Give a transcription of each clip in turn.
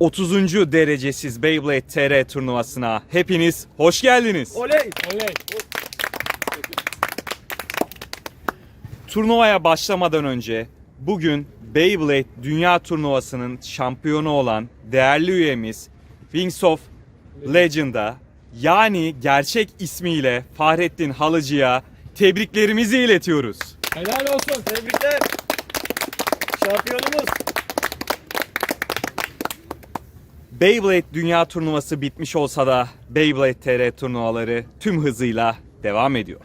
30. derecesiz Beyblade TR turnuvasına hepiniz hoş geldiniz. Oley! Oley. Turnuvaya başlamadan önce bugün Beyblade Dünya Turnuvası'nın şampiyonu olan değerli üyemiz Wings of Legend'a yani gerçek ismiyle Fahrettin Halıcı'ya tebriklerimizi iletiyoruz. Helal olsun. Tebrikler! Şampiyonumuz! Beyblade Dünya Turnuvası bitmiş olsa da Beyblade TR turnuvaları tüm hızıyla devam ediyor.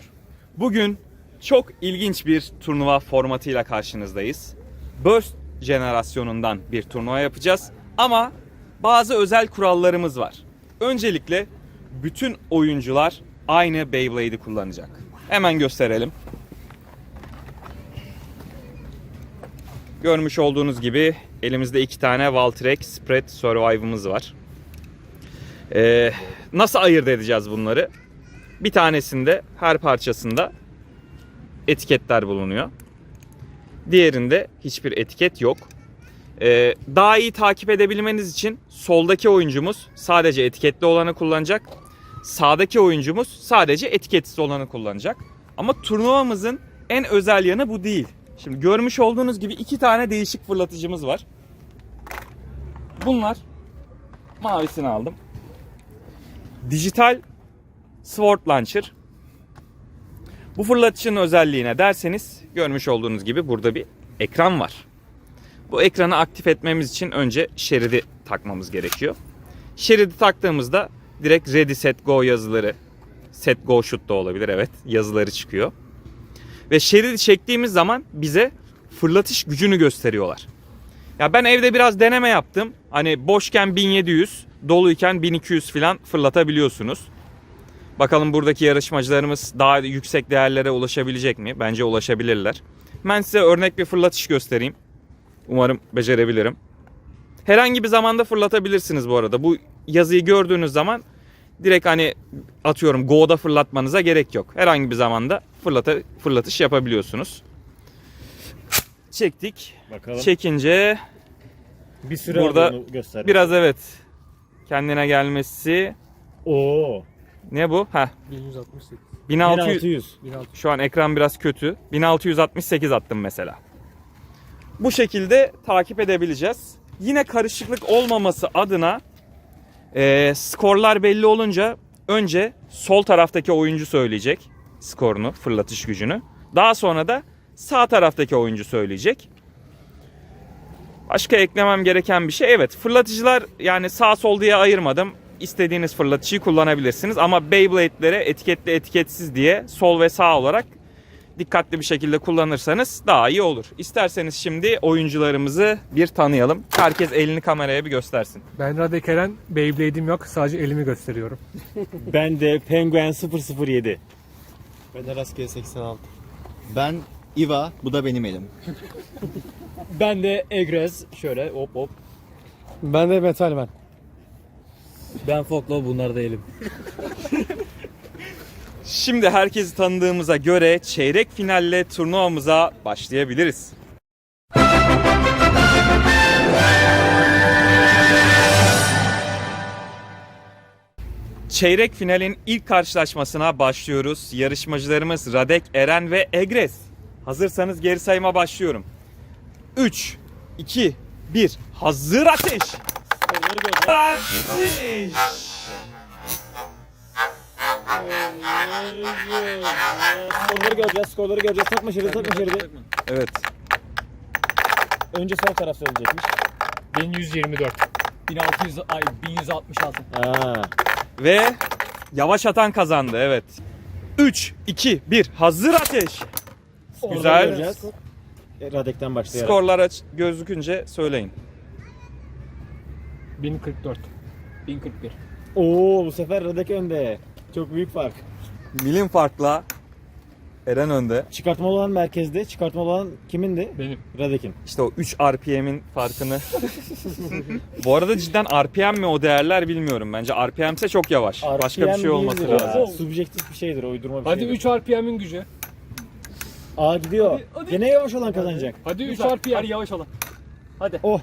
Bugün çok ilginç bir turnuva formatıyla karşınızdayız. Burst jenerasyonundan bir turnuva yapacağız ama bazı özel kurallarımız var. Öncelikle bütün oyuncular aynı Beyblade'i kullanacak. Hemen gösterelim. Görmüş olduğunuz gibi elimizde iki tane Valtrek Spread Survive'ımız var. Ee, nasıl ayırt edeceğiz bunları? Bir tanesinde her parçasında etiketler bulunuyor. Diğerinde hiçbir etiket yok. Ee, daha iyi takip edebilmeniz için soldaki oyuncumuz sadece etiketli olanı kullanacak. Sağdaki oyuncumuz sadece etiketsiz olanı kullanacak. Ama turnuvamızın en özel yanı bu değil. Şimdi görmüş olduğunuz gibi iki tane değişik fırlatıcımız var. Bunlar mavisini aldım. Dijital Sword Launcher. Bu fırlatıcının özelliği ne derseniz görmüş olduğunuz gibi burada bir ekran var. Bu ekranı aktif etmemiz için önce şeridi takmamız gerekiyor. Şeridi taktığımızda direkt Ready Set Go yazıları Set Go Shoot da olabilir evet yazıları çıkıyor. Ve şeridi çektiğimiz zaman bize fırlatış gücünü gösteriyorlar. Ya ben evde biraz deneme yaptım. Hani boşken 1700, doluyken 1200 falan fırlatabiliyorsunuz. Bakalım buradaki yarışmacılarımız daha yüksek değerlere ulaşabilecek mi? Bence ulaşabilirler. Ben size örnek bir fırlatış göstereyim. Umarım becerebilirim. Herhangi bir zamanda fırlatabilirsiniz bu arada. Bu yazıyı gördüğünüz zaman direkt hani atıyorum Go'da fırlatmanıza gerek yok. Herhangi bir zamanda fırlata, fırlatış yapabiliyorsunuz. Çektik. Bakalım. Çekince bir süre Burada göster. biraz evet kendine gelmesi. Oo. Ne bu? Heh 1168. 1600. 1600. 1600. Şu an ekran biraz kötü. 1668 attım mesela. Bu şekilde takip edebileceğiz. Yine karışıklık olmaması adına eee, skorlar belli olunca önce sol taraftaki oyuncu söyleyecek skorunu, fırlatış gücünü. Daha sonra da sağ taraftaki oyuncu söyleyecek. Başka eklemem gereken bir şey evet fırlatıcılar yani sağ sol diye ayırmadım. İstediğiniz fırlatıcıyı kullanabilirsiniz ama Beyblade'lere etiketli etiketsiz diye sol ve sağ olarak dikkatli bir şekilde kullanırsanız daha iyi olur. İsterseniz şimdi oyuncularımızı bir tanıyalım. Herkes elini kameraya bir göstersin. Ben Radek Eren. Beyblade'im yok. Sadece elimi gösteriyorum. Ben de Penguin 007. Ben de rastgele 86. Ben Iva, bu da benim elim. Ben de Egrez şöyle hop hop. Ben de Metal Ben. Ben Folklo bunlar da elim. Şimdi herkesi tanıdığımıza göre çeyrek finalle turnuvamıza başlayabiliriz. Çeyrek finalin ilk karşılaşmasına başlıyoruz. Yarışmacılarımız Radek, Eren ve Egres. Hazırsanız geri sayıma başlıyorum. 3, 2, 1. Hazır ateş! Ateş! Skorları göreceğiz, skorları göreceğiz. Takma şeridi, takma şeridi. Evet. Önce sol taraf söyleyecekmiş. 1124. 1600 ay 1166. Ha. Ve yavaş atan kazandı evet. 3, 2, 1 hazır ateş. Skorları Güzel. göreceğiz. E, Radek'ten başlayarak. Skorlar aç gözükünce söyleyin. 1044. 1041. Oo bu sefer Radek önde. Çok büyük fark. Milim farkla Eren önde. Çıkartma olan merkezde. Çıkartma olan kimindi? Benim. Radek'in. İşte o 3 RPM'in farkını. Bu arada cidden RPM mi o değerler bilmiyorum. Bence RPM ise çok yavaş. Başka bir RPM şey olması değildir lazım. Subjektif bir şeydir, uydurma bir Hadi şeydir. 3 RPM'in gücü. Aa gidiyor. Gene yavaş olan kazanacak. Hadi 3 Güzel. RPM. Hadi yavaş olun. Hadi. Oh.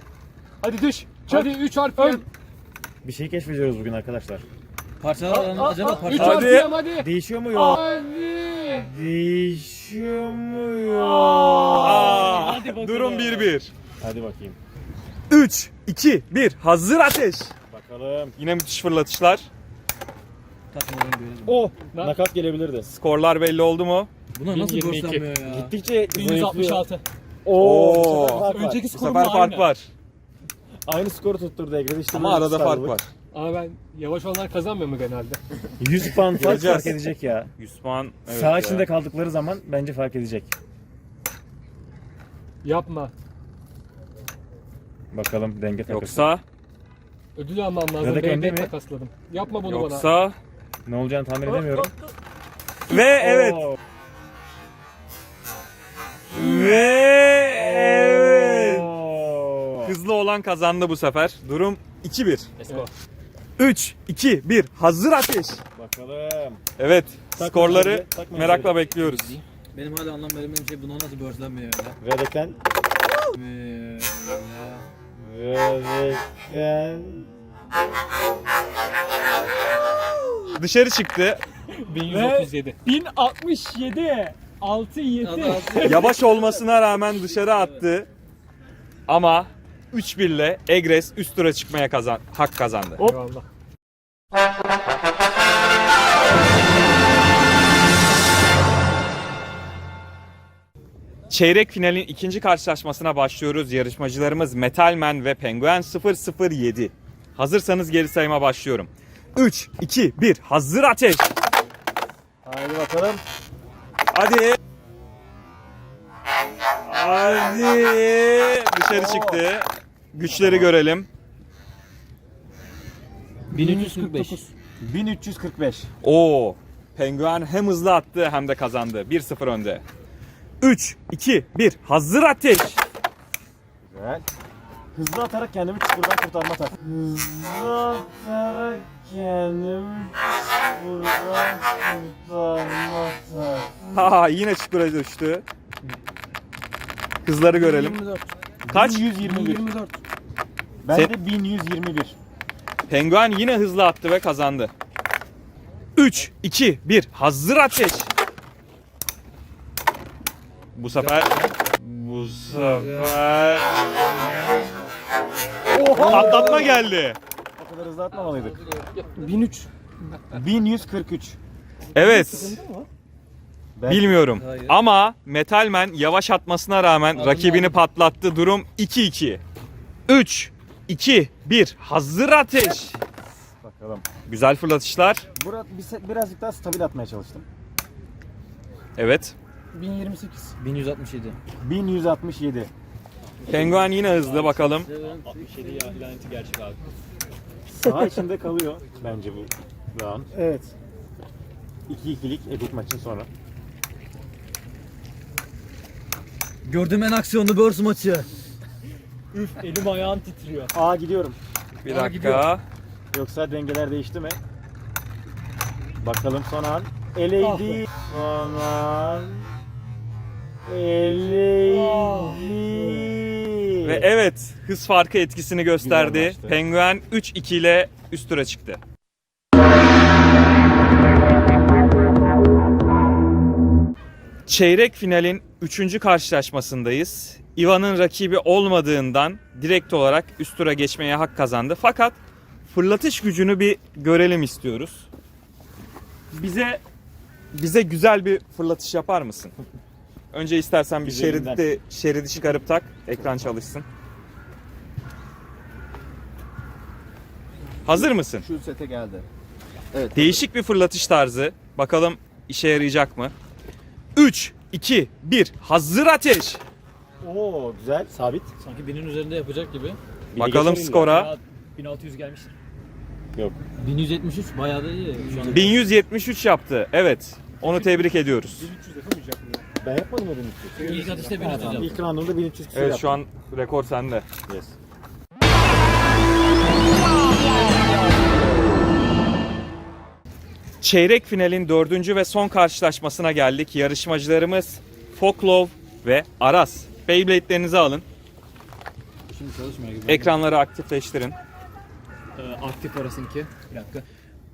Hadi düş. Hadi 3 harf. Bir şey keşfediyoruz bugün arkadaşlar. Parçalar acaba 3 parçalar. Hadi. hadi. Değişiyor mu yok? Hadi. Değişiyor mu yok? Aa, hadi bakalım. durum 1-1. Hadi bakayım. 3, 2, 1. Hazır ateş. Bakalım. Yine müthiş fırlatışlar. Oh! Nakat gelebilirdi. Skorlar belli oldu mu? Buna nasıl 1022. borçlanmıyor ya? Gittikçe zayıflıyor. 1166. Oo. Önceki Bu skorum sefer fark aynı. var. Aynı skoru tutturdu Egre. İşte Ama böyle arada fark var. Ama ben yavaş olanlar kazanmıyor mu genelde? 100 puan fark Göreceğiz. fark edecek ya. 100 puan. Evet Sağ ya. içinde kaldıkları zaman bence fark edecek. Yapma. Bakalım denge takası. Yoksa, Ödül almam lazım. Sıradaki önde Beyblade mi? takasladım. Yapma bunu bana. yoksa Ne olacağını tahmin edemiyorum. ve evet. Oo. Ve evet. Hızlı olan kazandı bu sefer. Durum 2-1. Let's go. 3, 2, 1. Hazır ateş. Bakalım. Evet. Takma Skorları takma merakla içeri. bekliyoruz. Benim hala anlam veremediğim şey buna nasıl borçlanmıyor ya? Vedekten. Ee, Vedekten. Dışarı çıktı. 1137. 1067. 6 7. Yavaş olmasına rağmen dışarı attı. Ama 3-1 ile Egres üst tura çıkmaya kazan hak kazandı. Eyvallah. Çeyrek finalin ikinci karşılaşmasına başlıyoruz. Yarışmacılarımız Metalman ve Penguen 007. Hazırsanız geri sayıma başlıyorum. 3, 2, 1. Hazır ateş. Haydi bakalım. Hadi. Hadi. Dışarı çıktı. Güçleri görelim. 1345. 1345. Oo. Penguen hem hızlı attı hem de kazandı. 1-0 önde. 3, 2, 1. Hazır ateş. Güzel. Hızlı atarak kendimi çukurdan kurtarma tak. Hızlı atarak kendimi. Ha yine çukura düştü. Hızları görelim. 24. Kaç? 1121. 24. Ben Sen- de 1121. Penguen yine hızlı attı ve kazandı. 3, 2, 1. Hazır ateş. Bu sefer bu sefer patlatma geldi. O kadar hızlı atmamalıydık. 1003. 1143. Evet. Ben Bilmiyorum. Hayır. Ama Metalman yavaş atmasına rağmen Aldım, rakibini aldım. patlattı. Durum 2-2. 3, 2, 1. Hazır ateş. Bakalım. Güzel fırlatışlar. Burak bir, birazcık daha stabil atmaya çalıştım. Evet. 1028. 1167. 1167. Penguen yine hızlı bakalım. 67 ya laneti gerçek abi. Sağ içinde kalıyor bence bu round. Evet. 2-2'lik epik maçın sonra. Gördüğüm en aksiyonlu börs maçı. Üf elim ayağım titriyor. A gidiyorum. Bir Aa, dakika. Yoksa dengeler değişti mi? Bakalım son an. Eleydi. Son an. Eleydi. Ve evet hız farkı etkisini gösterdi. Maçtı. Penguen 3-2 ile üst tura çıktı. Çeyrek finalin 3. karşılaşmasındayız. Ivan'ın rakibi olmadığından direkt olarak üst tura geçmeye hak kazandı. Fakat fırlatış gücünü bir görelim istiyoruz. Bize bize güzel bir fırlatış yapar mısın? Önce istersen bir Güzelinden. şeridi, şeridi çıkarıp tak, ekran çalışsın. Hazır mısın? Şu sete geldi. Değişik bir fırlatış tarzı. Bakalım işe yarayacak mı? 3, 2, 1. Hazır ateş. Oo güzel. Sabit. Sanki binin üzerinde yapacak gibi. Biri Bakalım skora. 1600 gelmiştir. Yok. 1173 bayağı da iyi şu an. 1173 yaptı. Evet. Onu tebrik ediyoruz. 1300 yapamayacak mı? Ben yapmadım öyle bir İlk atışta 1300 Tamam, yaptı. İlk roundumda 1300 küsur Evet şu an rekor sende. Yes. Çeyrek finalin dördüncü ve son karşılaşmasına geldik. Yarışmacılarımız Foklov ve Aras. Beyblade'lerinizi alın. Şimdi çalışmıyor gibi. Ekranları aktifleştirin. Ee, aktif arasınki. Bir dakika.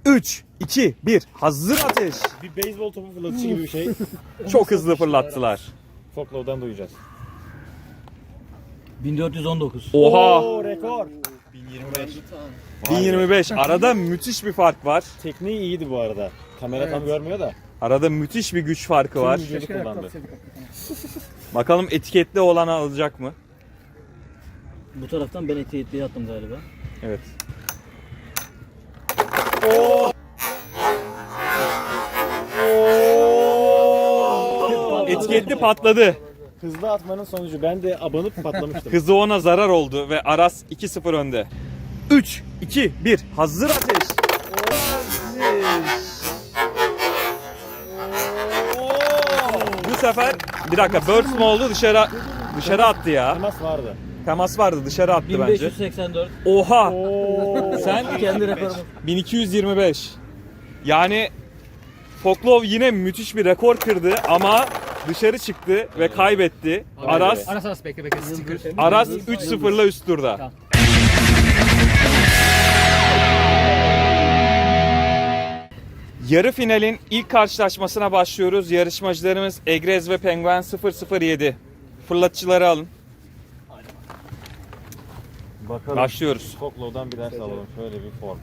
3, 2, 1. Hazır ateş. Bir beyzbol topu fırlatışı gibi bir şey. Çok hızlı fırlattılar. Foklow'dan duyacağız. 1419. Oha! Oo rekor. 1025. Arada müthiş bir fark var. Tekniği iyiydi bu arada. Kamera tam görmüyor da. Arada müthiş bir güç farkı var. Kullandı. Bakalım etiketli olanı alacak mı? Bu taraftan ben etiketliği attım galiba. Evet. Etiketli patladı. Hızlı atmanın sonucu ben de abanıp patlamıştım. Hızı ona zarar oldu ve Aras 2-0 önde. 3, 2, 1. Hazır ateş. Bu sefer bir dakika burst mu oldu dışarı dışarı attı ya. Temas vardı. Temas vardı dışarı attı bence. 1584. Oha! Oo. Sen Kendi rekorumu. 1225. Yani Foklov yine müthiş bir rekor kırdı ama dışarı çıktı ve kaybetti. Aras Aras Aras bekle bekle. Sticker. Aras 3-0'la üst turda. Tamam. Yarı finalin ilk karşılaşmasına başlıyoruz. Yarışmacılarımız Egrez ve Penguen 007. Fırlatıcıları alın. Bakalım. Başlıyoruz. Foklow'dan bir ders alalım. Şöyle bir form.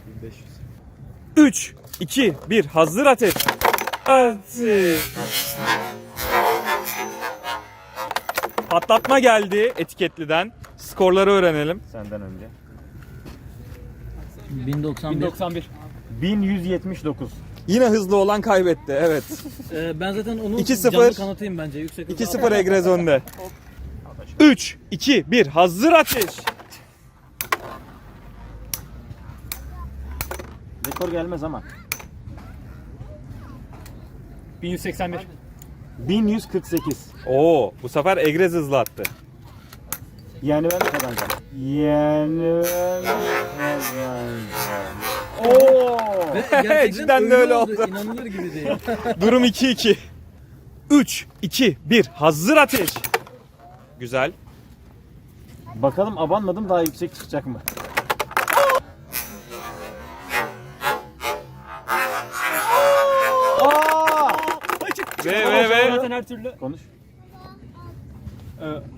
3, 2, 1. Hazır ateş. Ateş. Patlatma geldi etiketliden. Skorları öğrenelim. Senden önce. 1091. 1091. 1179. Yine hızlı olan kaybetti. Evet. Ee, ben zaten onu 2-0. canlı kanıtayım bence. Yüksek hızlı 2-0 Egrez önde. 3, 2, 1. Hazır ateş. Rekor gelmez ama. 1181. 1148. Oo, bu sefer Egrez hızlı attı. Yani ben kazanacağım. Yani ben kazanacağım. Oo! Ve gerçekten Cidden de öyle oldu. İnanılır gibi değil. Durum 2-2. 3, 2, 1. Hazır ateş. Güzel. Bakalım abanmadım daha yüksek çıkacak mı? Aa! Ve ve ve Zaten her türlü. Konuş.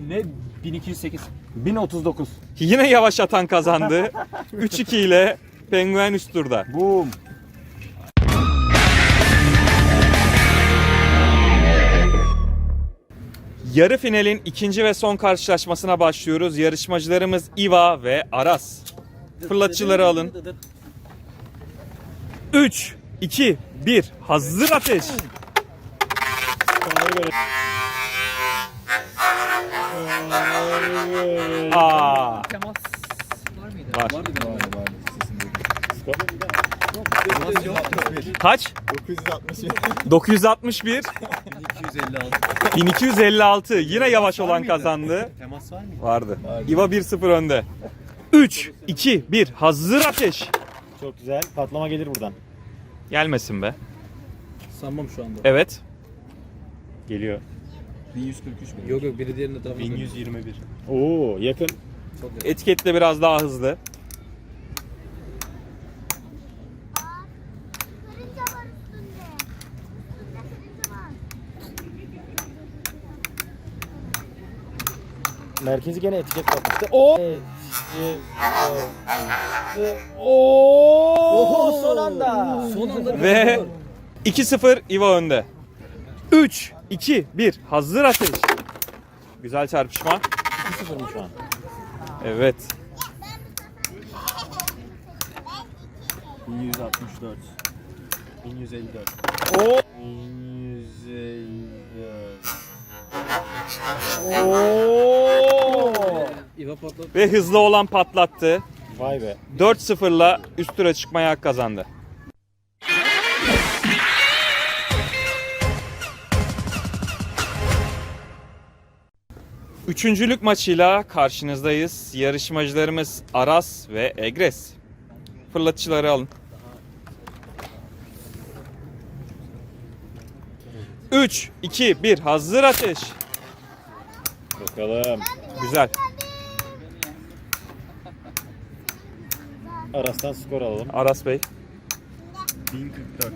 Ne? 1208. 1039. yine yavaş atan kazandı. 3-2 ile Penguen üst turda. Boom. Yarı finalin ikinci ve son karşılaşmasına başlıyoruz. Yarışmacılarımız Iva ve Aras. Fırlatıcıları alın. 3, 2, 1. Hazır ateş. Aa, Temas var mıydı? Vardı. Kaç? 961. 256. 1256. Yine yavaş olan kazandı. Temas var mı? Vardı. Iva 1-0 önde. 3, 2, 1. Hazır ateş. Çok güzel. Patlama gelir buradan. Gelmesin be. Sanmam şu anda. Evet. Geliyor. 1143 mi? Yok yok biri diğerine tarafı. 1121. Oo yakın. Etiketle biraz daha hızlı. Merkezi gene etiket kapmıştı. Oo! Oo! Son anda. Son anda Ve 2-0 Iva önde. 3, 2, 1. Hazır ateş. Güzel çarpışma. 2-0 mı şu an? Evet. 1164. 1154. Oo! 1154. Oo! İva. Ve hızlı olan patlattı. Vay be. 4-0'la üst tura çıkmaya hak kazandı. Üçüncülük maçıyla karşınızdayız. Yarışmacılarımız Aras ve Egres. Fırlatıcıları alın. 3, 2, 1. Hazır ateş. Bakalım. Güzel. Aras'tan skor alalım. Aras Bey. 1044.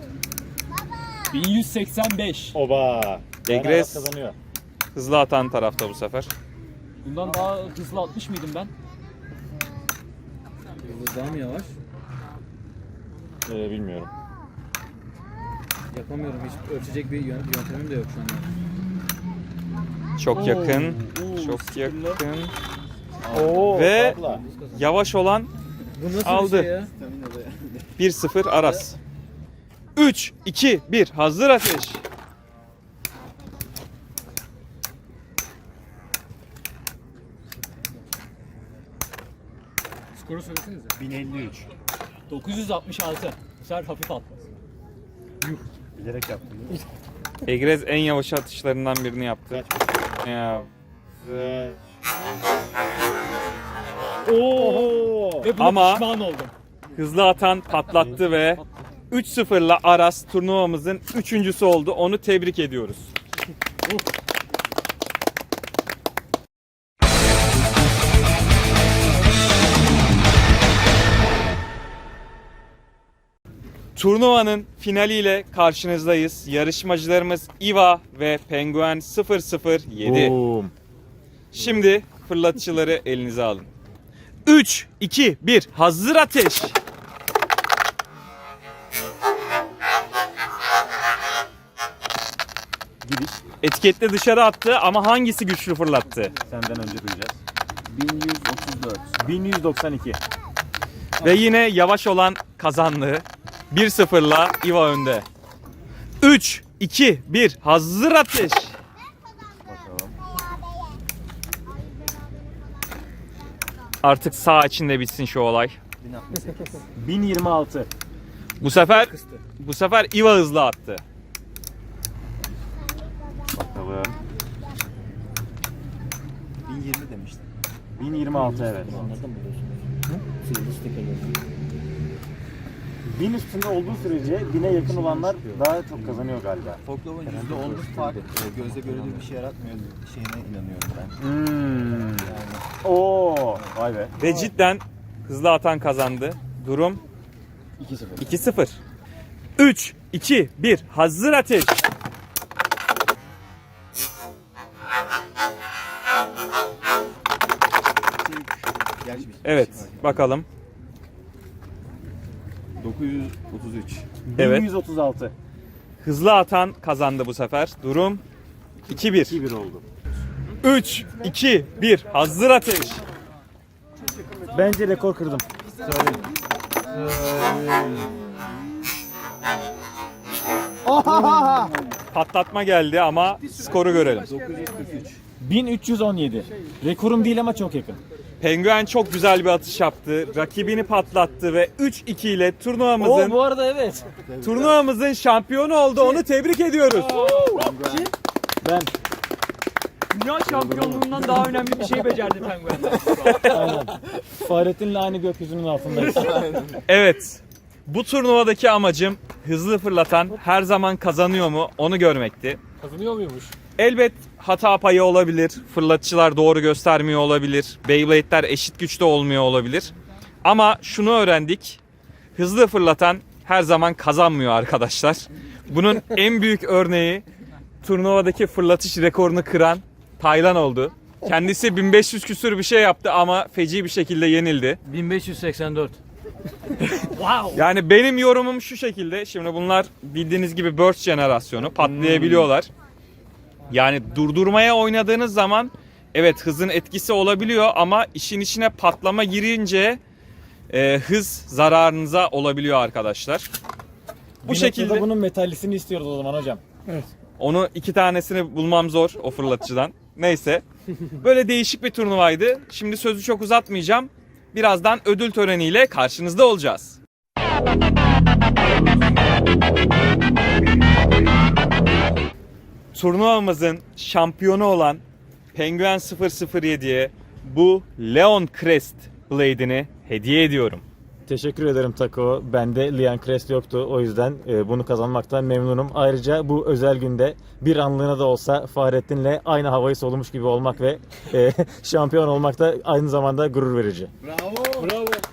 1185. Oba. Yani Egres. Aras kazanıyor. Hızlı atan tarafta bu sefer. Bundan daha hızlı atmış mıydım ben? Daha mı yavaş? Ee, bilmiyorum. Yapamıyorum. Hiç ölçecek bir yön- yöntemim de yok şu anda. Çok yakın. Oo, Çok sıkıntı. yakın. Oo, Ve- farkla. Yavaş olan Bu nasıl Aldı. bir şey ya? 1-0 Aras. 3, 2, 1. Hazır ateş. Skoru söylesenize. 1053. 966. Bu sefer hafif attı. Bilerek yaptım. Egrez en yavaş atışlarından birini yaptı. Ya. Oo. Ve buna Ama- pişman oldum. Hızlı atan patlattı ve 3-0'la Aras turnuvamızın üçüncüsü oldu. Onu tebrik ediyoruz. Turnuvanın finaliyle karşınızdayız. Yarışmacılarımız Iva ve Penguen 007. Boom. Şimdi fırlatıcıları elinize alın. 3, 2, 1. Hazır ateş. Gidiş. Etiketle dışarı attı ama hangisi güçlü fırlattı? Senden önce duyacağız. 1134. 1192. Ve yine yavaş olan kazandı. 1-0'la Iva önde. 3, 2, 1. Hazır ateş. Artık sağ içinde bitsin şu olay. 1026. Bu sefer bu sefer Iva hızlı attı. Bakalım. 1020 demiştim. 1026 evet. Bin üstünde olduğu sürece bine yakın olanlar daha çok kazanıyor galiba. Folklore'un %10'luk fark e, gözle görülür bir şey yaratmıyor şeyine inanıyorum ben. Hmm. Yani Oo, vay be. Ve cidden hızlı atan kazandı. Durum 2-0. 2-0. 3, 2, 1. Hazır ateş. Evet, şey var. bakalım. 933. Evet. 1136. Hızlı atan kazandı bu sefer. Durum 2-1. 2-1 oldu. 3, 2, 1. Hazır ateş. Bence rekor kırdım. Patlatma geldi ama skoru görelim. 1317. Rekorum değil ama çok yakın. Penguen çok güzel bir atış yaptı. Rakibini patlattı ve 3-2 ile turnuvamızın arada evet. turnuvamızın şampiyonu oldu. Onu tebrik ediyoruz. Ben Dünya şampiyonluğundan daha önemli bir şey becerdi Penguen. aynen. Fahrettin'le aynı gökyüzünün altındayız. Evet. Bu turnuvadaki amacım hızlı fırlatan her zaman kazanıyor mu onu görmekti. Kazanıyor muymuş? Elbet hata payı olabilir. Fırlatıcılar doğru göstermiyor olabilir. Beyblade'ler eşit güçte olmuyor olabilir. Ama şunu öğrendik. Hızlı fırlatan her zaman kazanmıyor arkadaşlar. Bunun en büyük örneği turnuvadaki fırlatış rekorunu kıran Taylan oldu. Kendisi 1500 küsür bir şey yaptı ama feci bir şekilde yenildi. 1584. Yani benim yorumum şu şekilde. Şimdi bunlar bildiğiniz gibi burst jenerasyonu patlayabiliyorlar. Yani durdurmaya oynadığınız zaman evet hızın etkisi olabiliyor ama işin içine patlama girince e, hız zararınıza olabiliyor arkadaşlar. Bu Bir şekilde noktada bunun metallisini istiyoruz o zaman hocam. onu iki tanesini bulmam zor o fırlatıcıdan. Neyse. Böyle değişik bir turnuvaydı. Şimdi sözü çok uzatmayacağım. Birazdan ödül töreniyle karşınızda olacağız. Turnuvamızın şampiyonu olan Penguin 007'ye bu Leon Crest Blade'ini hediye ediyorum. Teşekkür ederim Taco. Bende Lian Crest yoktu. O yüzden e, bunu kazanmaktan memnunum. Ayrıca bu özel günde bir anlığına da olsa Fahrettin'le aynı havayı solumuş gibi olmak ve e, şampiyon olmak da aynı zamanda gurur verici. Bravo.